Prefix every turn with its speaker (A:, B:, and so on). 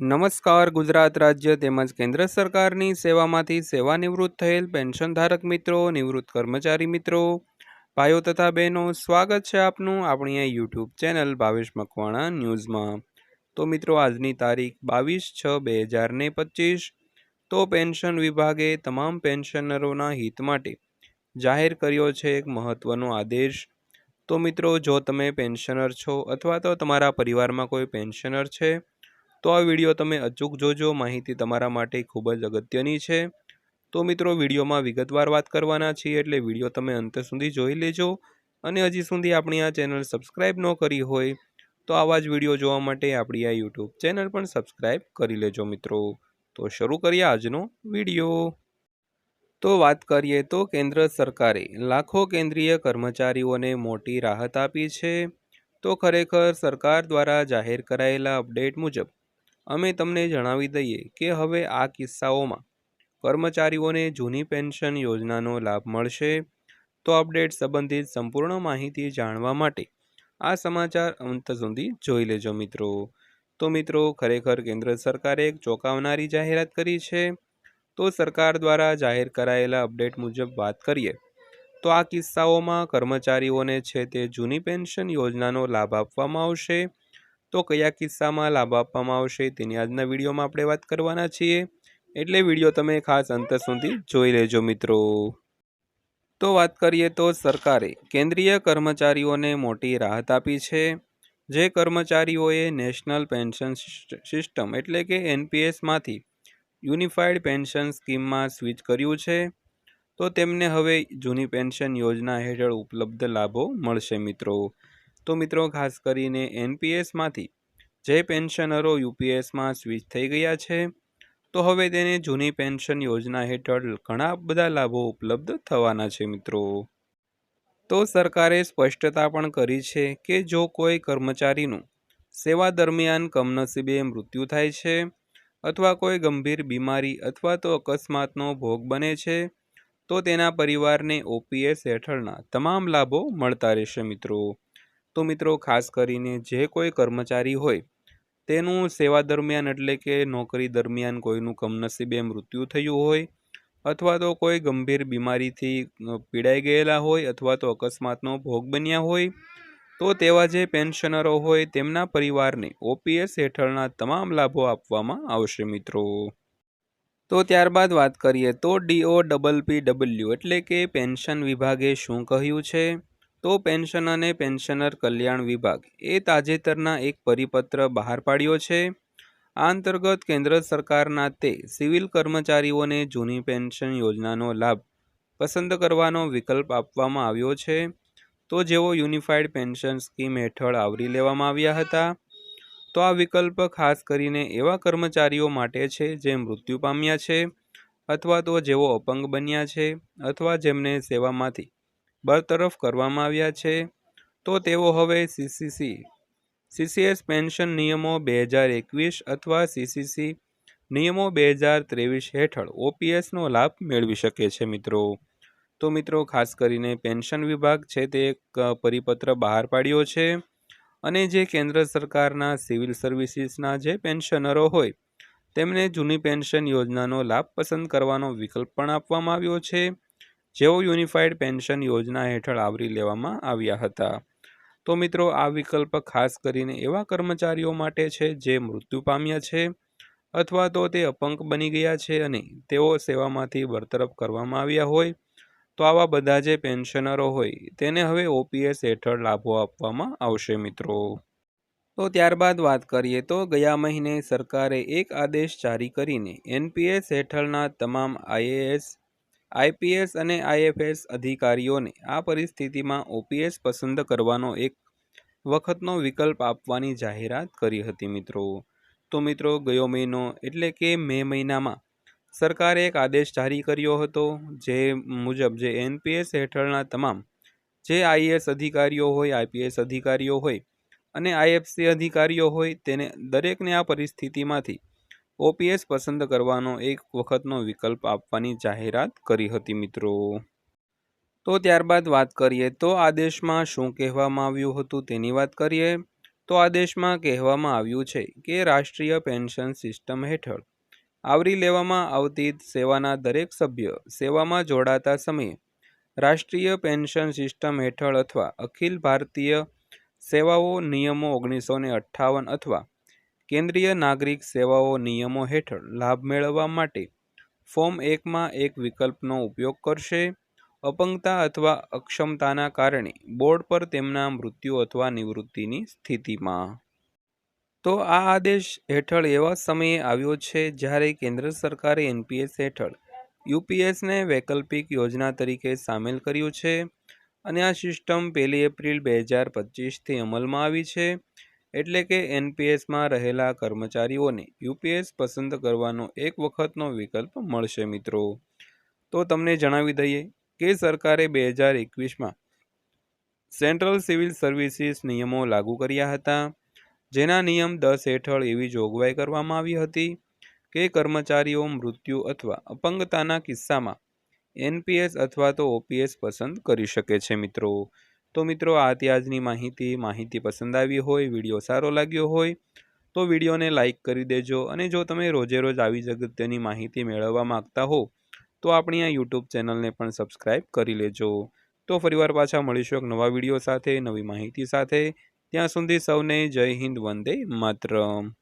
A: નમસ્કાર, ગુજરાત રાજ્ય તેમજ કેન્દ્ર સરકારની સેવામાંથી સેવાનિવૃત્ત થયેલ પેન્શનધારક મિત્રો, નિવૃત્ત કર્મચારી મિત્રો, ભાઈઓ તથા બહેનો, સ્વાગત છે આપનું આપણી આ યુટ્યુબ ચેનલ ભાવેશ મકવાણા ન્યૂઝમાં. તો મિત્રો, આજની તારીખ બાવીસ છ બે હજાર ને પચીસ. તો પેન્શન વિભાગે તમામ પેન્શનરોના હિત માટે જાહેર કર્યો છે એક મહત્ત્વનો આદેશ. તો મિત્રો, જો તમે પેન્શનર છો અથવા તો તમારા પરિવારમાં કોઈ પેન્શનર છે તો આ વીડિયો તમે અચૂક જોજો. માહિતી તમારા માટે ખૂબ જ અગત્યની છે. તો મિત્રો, વિડીયોમાં વિગતવાર વાત કરવાના છીએ એટલે વીડિયો તમે અંત સુધી જોઈ લેજો. અને હજી સુધી આપણી આ ચેનલ સબસ્ક્રાઈબ ન કરી હોય, તો આવા જ વીડિયો જોવા માટે આપણી આ યુટ્યુબ ચેનલ પણ સબસ્ક્રાઈબ કરી લેજો મિત્રો. તો શરૂ કરીએ આજનો વીડિયો. તો વાત કરીએ તો કેન્દ્ર સરકારે લાખો કેન્દ્રીય કર્મચારીઓને મોટી રાહત આપી છે. તો ખરેખર સરકાર દ્વારા જાહેર કરાયેલા અપડેટ મુજબ અમે તમને જણાવી દઈએ કે હવે આ કિસ્સાઓમાં કર્મચારીઓને જૂની પેન્શન યોજનાનો લાભ મળશે. તો અપડેટ સંબંધિત સંપૂર્ણ માહિતી જાણવા માટે આ સમાચાર અંત સુધી જોઈ લેજો મિત્રો. તો મિત્રો, ખરેખર કેન્દ્ર સરકારે એક ચોંકાવનારી જાહેરાત કરી છે. તો સરકાર દ્વારા જાહેર કરાયેલા અપડેટ મુજબ વાત કરીએ, તો આ કિસ્સાઓમાં કર્મચારીઓને છે તે જૂની પેન્શન યોજનાનો લાભ આપવામાં આવશે. તો કયા કિસ્સામાં લાભ આપવામાં આવશે તેની આજના વિડીયોમાં આપણે વાત કરવાના છીએ. એટલે વીડિયો તમે ખાસ અંત સુધી જોઈ લેજો મિત્રો. તો વાત કરીએ તો સરકારે કેન્દ્રીય કર્મચારીઓને મોટી રાહત આપી છે. જે કર્મચારીઓએ નેશનલ પેન્શન સિસ્ટમ એટલે કે એનપીએસમાંથી યુનિફાઈડ પેન્શન સ્કીમમાં સ્વિચ કર્યું છે. તો તેમને હવે જૂની પેન્શન યોજના હેઠળ ઉપલબ્ધ લાભો મળશે મિત્રો. તો મિત્રો ખાસ કરીને એનપીએસમાંથી જે પેન્શનરો યુપીએસમાં સ્વિચ થઈ ગયા છે, તો હવે તેને જૂની પેન્શન યોજના હેઠળ ઘણા બધા લાભો ઉપલબ્ધ થવાના છે મિત્રો. તો સરકારે સ્પષ્ટતા પણ કરી છે કે જો કોઈ કર્મચારીનું સેવા દરમિયાન કમનસીબે મૃત્યુ થાય છે અથવા કોઈ ગંભીર બીમારી અથવા તો અકસ્માતનો ભોગ બને છે, તો તેના પરિવારને ઓપીએસ હેઠળના તમામ લાભો મળતા રહેશે મિત્રો. તો મિત્રો ખાસ કરીને જે કોઈ કર્મચારી હોય, તેનું સેવા દરમિયાન એટલે કે નોકરી દરમિયાન કોઈનું કમનસીબે મૃત્યુ થયું હોય અથવા તો કોઈ ગંભીર બીમારીથી પીડાઈ ગયેલા હોય અથવા તો અકસ્માતનો ભોગ બન્યા હોય, તો તેવા જે પેન્શનરો હોય તેમના પરિવારને ઓપીએસ હેઠળના તમામ લાભો આપવામાં આવશે મિત્રો. તો ત્યારબાદ વાત કરીએ તો ડીઓ ડબલ પી ડબલ્યુ એટલે કે પેન્શન વિભાગે શું કહ્યું છે? તો પેન્શન અને પેન્શનર કલ્યાણ વિભાગ એ તાજેતરના એક પરિપત્ર બહાર પાડ્યો છે. આ અંતર્ગત કેન્દ્ર સરકારના તે સિવિલ કર્મચારીઓને જૂની પેન્શન યોજનાનો લાભ પસંદ કરવાનો વિકલ્પ આપવામાં આવ્યો છે. તો જેઓ યુનિફાઈડ પેન્શન સ્કીમ હેઠળ આવરી લેવામાં આવ્યા હતા. તો આ વિકલ્પ ખાસ કરીને એવા કર્મચારીઓ માટે છે જે મૃત્યુ પામ્યા છે અથવા તો જેઓ અપંગ બન્યા છે અથવા જેમને સેવામાંથી બરતરફ કરવામાં આવ્યા છે, તો તેઓ હવે સીસીસી સીસીએસ પેન્શન નિયમો બે હજાર એકવીસ અથવા સીસીસી નિયમો બે હજાર ત્રેવીસ હેઠળ ઓપીએસનો લાભ મેળવી શકે છે મિત્રો. તો મિત્રો, ખાસ કરીને પેન્શન વિભાગ છે તે એક પરિપત્ર બહાર પાડ્યો છે અને જે કેન્દ્ર સરકારના સિવિલ સર્વિસીસના જે પેન્શનરો હોય, તેમને જૂની પેન્શન યોજનાનો લાભ પસંદ કરવાનો વિકલ્પ પણ આપવામાં આવ્યો છે. જેઓ યુનિફાઈડ પેન્શન યોજના હેઠળ આવરી લેવામાં આવ્યા હતા. તો મિત્રો, આ વિકલ્પ ખાસ કરીને એવા કર્મચારીઓ માટે છે જે મૃત્યુ પામ્યા છે અથવા તો તે અપંગ બની ગયા છે અને તેઓ સેવામાંથી બરતરફ કરવામાં આવ્યા હોય, તો આવા બધા જે પેન્શનરો હોય, તેને હવે ઓપીએસ હેઠળ લાભો આપવામાં આવશે મિત્રો. તો ત્યારબાદ વાત કરીએ તો ગયા મહિને સરકારે એક આદેશ જારી કરીને એનપીએસ હેઠળના તમામ આઈએએસ આઈપીએસ અને આઈએફએસ અધિકારીઓને આ પરિસ્થિતિમાં ઓપીએસ પસંદ કરવાનો એક વખતનો વિકલ્પ આપવાની જાહેરાત કરી હતી મિત્રો. તો મિત્રો, ગયો મહિનો એટલે કે મે મહિનામાં સરકારે એક આદેશ જારી કર્યો હતો, જે મુજબ જે એનપીએસ હેઠળના તમામ જે આઈએસ અધિકારીઓ હોય આઈપીએસ અધિકારીઓ હોય અને આઈએફસી અધિકારીઓ હોય, તેને દરેકને આ પરિસ્થિતિમાંથી ઓપીએસ પસંદ કરવાનો એક વખતનો વિકલ્પ આપવાની જાહેરાત કરી હતી મિત્રો. તો ત્યારબાદ વાત કરીએ તો આદેશમાં શું કહેવામાં આવ્યું હતું તેની વાત કરીએ. તો આદેશમાં કહેવામાં આવ્યું છે કે રાષ્ટ્રીય પેન્શન સિસ્ટમ હેઠળ આવરી લેવામાં આવતી સેવાના દરેક સભ્ય સેવામાં જોડાતા સમયે રાષ્ટ્રીય પેન્શન સિસ્ટમ હેઠળ અથવા અખિલ ભારતીય સેવાઓ નિયમો ઓગણીસો અઠ્ઠાવન અથવા કેન્દ્રીય નાગરિક સેવાઓ નિયમો હેઠળ લાભ મેળવવા માટે ફોર્મ એકમાં એક વિકલ્પનો ઉપયોગ કરશે. અપંગતા અથવા અક્ષમતાના કારણે બોર્ડ પર તેમના મૃત્યુ અથવા નિવૃત્તિની સ્થિતિમાં. તો આ આદેશ હેઠળ એવા સમયે આવ્યો છે જ્યારે કેન્દ્ર સરકારે એનપીએસ હેઠળ યુપીએસને વૈકલ્પિક યોજના તરીકે સામેલ કર્યું છે અને આ સિસ્ટમ પહેલી એપ્રિલ બે હજાર પચીસથી અમલમાં આવી છે. એટલે કે એનપીએસમાં રહેલા કર્મચારીઓને યુપીએસ પસંદ કરવાનો એક વખતનો વિકલ્પ મળશે મિત્રો. તો તમને જણાવી દઈએ કે સરકારે બે હજાર એકવીસમાં સેન્ટ્રલ સિવિલ સર્વિસીસ નિયમો લાગુ કર્યા હતા. જેના નિયમ દસ હેઠળ એવી જોગવાઈ કરવામાં આવી હતી કે કર્મચારીઓ મૃત્યુ અથવા અપંગતાના કિસ્સામાં એનપીએસ અથવા તો ઓપીએસ પસંદ કરી શકે છે મિત્રો. તો મિત્રો, આ આજની માહિતી. માહિતી પસંદ આવી હોય, વીડિયો સારો લાગ્યો હોય, તો વિડીયોને લાઇક કરી દેજો અને જો તમે રોજે રોજ આવી જગત્યની માહિતી મેળવવા માગતા હો, તો આપણી આ યુટ્યુબ ચેનલને પણ સબસ્ક્રાઈબ કરી લેજો. તો ફરીવાર પાછા મળીશું એક નવા વીડિયો સાથે, નવી માહિતી સાથે. ત્યાં સુધી સૌને જય હિન્દ, વંદે માતરમ.